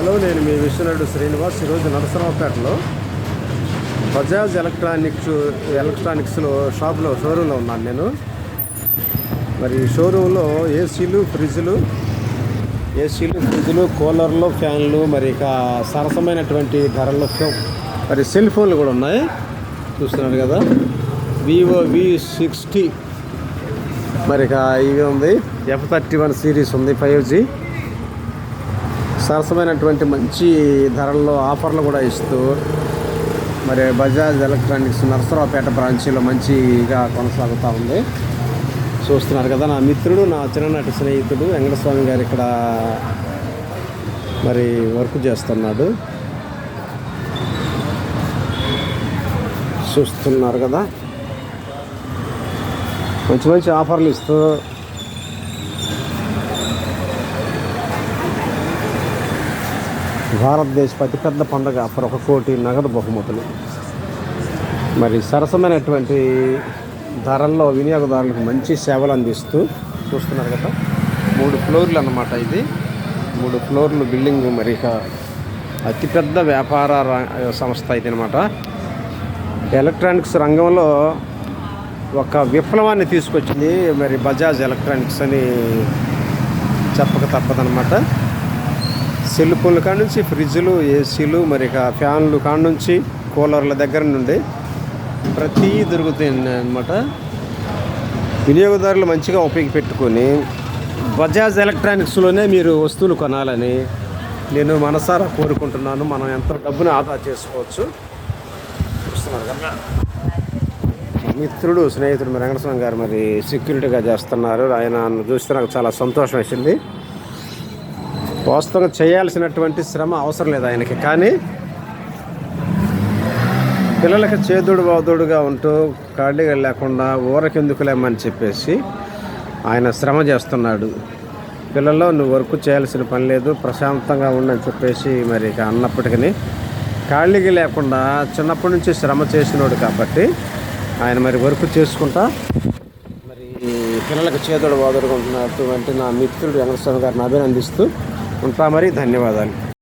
Hello నేను మీ విశ్వనాయుడు శ్రీనివాస్. ఈరోజు నరసరావుపేటలో Bajaj electronics ఎలక్ట్రానిక్స్లో షాప్లో షోరూంలో ఉన్నాను నేను. మరి షోరూంలో ఏసీలు ఫ్రిడ్జ్లు ఏసీలు ఫ్రిడ్జ్లు కూలర్లు ఫ్యాన్లు మరి ఇక సరసమైనటువంటి ధరల్లో మరి సెల్ ఫోన్లు కూడా ఉన్నాయి. చూస్తున్నారు కదా. వివో వి సిక్స్టీ మరి ఇక ఇవి ఉంది. ఎఫ్ థర్టీ వన్ సిరీస్ ఉంది ఫైవ్ జీ సరసమైనటువంటి మంచి ధరల్లో ఆఫర్లు కూడా ఇస్తూ మరి బజాజ్ ఎలక్ట్రానిక్స్ నరసరావుపేట బ్రాంచీలో మంచిగా కొనసాగుతూ ఉంది. చూస్తున్నారు కదా నా మిత్రుడు నా చిన్ననాటి స్నేహితుడు వెంకటస్వామి గారు ఇక్కడ మరి వర్క్ చేస్తున్నాడు. చూస్తున్నారు కదా మంచి మంచి ఆఫర్లు ఇస్తూ భారతదేశ అతిపెద్ద పండుగ అప్పుడు ఒక కోటి నగదు బహుమతులు. మరి సరసమైనటువంటి ధరల్లో వినియోగదారులకు మంచి సేవలు అందిస్తూ చూస్తున్నారు కదా. మూడు ఫ్లోర్లు అన్నమాట ఇది. మూడు ఫ్లోర్లు బిల్డింగ్ మరి ఇక అతిపెద్ద వ్యాపార సంస్థ ఇది అనమాట ఎలక్ట్రానిక్స్ రంగంలో ఒక విప్లవాన్ని తీసుకొచ్చింది మరి బజాజ్ ఎలక్ట్రానిక్స్ అని చెప్పక తప్పదనమాట సెల్ ఫోన్ల కాడ నుంచి ఫ్రిడ్జ్లు ఏసీలు మరి ఇక ఫ్యాన్లు కాడ నుంచి కూలర్ల దగ్గర నుండి ప్రతి దొరుకుతుంది అనమాట వినియోగదారులు మంచిగా ఉపయోగపెట్టుకొని బజాజ్ ఎలక్ట్రానిక్స్లోనే మీరు వస్తువులు కొనాలని నేను మనసారా కోరుకుంటున్నాను. మనం ఎంత డబ్బుని ఆదా చేసుకోవచ్చు. చూస్తున్నారు కదా. మిత్రుడు స్నేహితుడు మరి వెంకటస్వామి గారు మరి సెక్యూరిటీగా చేస్తున్నారు. ఆయన చూస్తే నాకు చాలా సంతోషం వేసింది. వాస్తవంగా చేయాల్సినటువంటి శ్రమ అవసరం లేదు ఆయనకి. కానీ పిల్లలకి చేదుడు బాదుడుగా ఉంటూ ఖాళీగా లేకుండా ఊరకెందుకులేమని చెప్పేసి ఆయన శ్రమ చేస్తున్నాడు. పిల్లల్లో నువ్వు వర్క్ చేయాల్సిన పని లేదు ప్రశాంతంగా ఉండని చెప్పేసి మరి ఇక అన్నప్పటికీ ఖాళీగా లేకుండా చిన్నప్పటి నుంచి శ్రమ చేసినోడు కాబట్టి ఆయన మరి వర్క్ చేసుకుంటా మరి పిల్లలకు చేదుడు బాదుడుగా ఉంటున్నటువంటి నా మిత్రుడు వెంకటస్వామి గారిని అభినందిస్తూ ఉంటా మరి ధన్యవాదాలు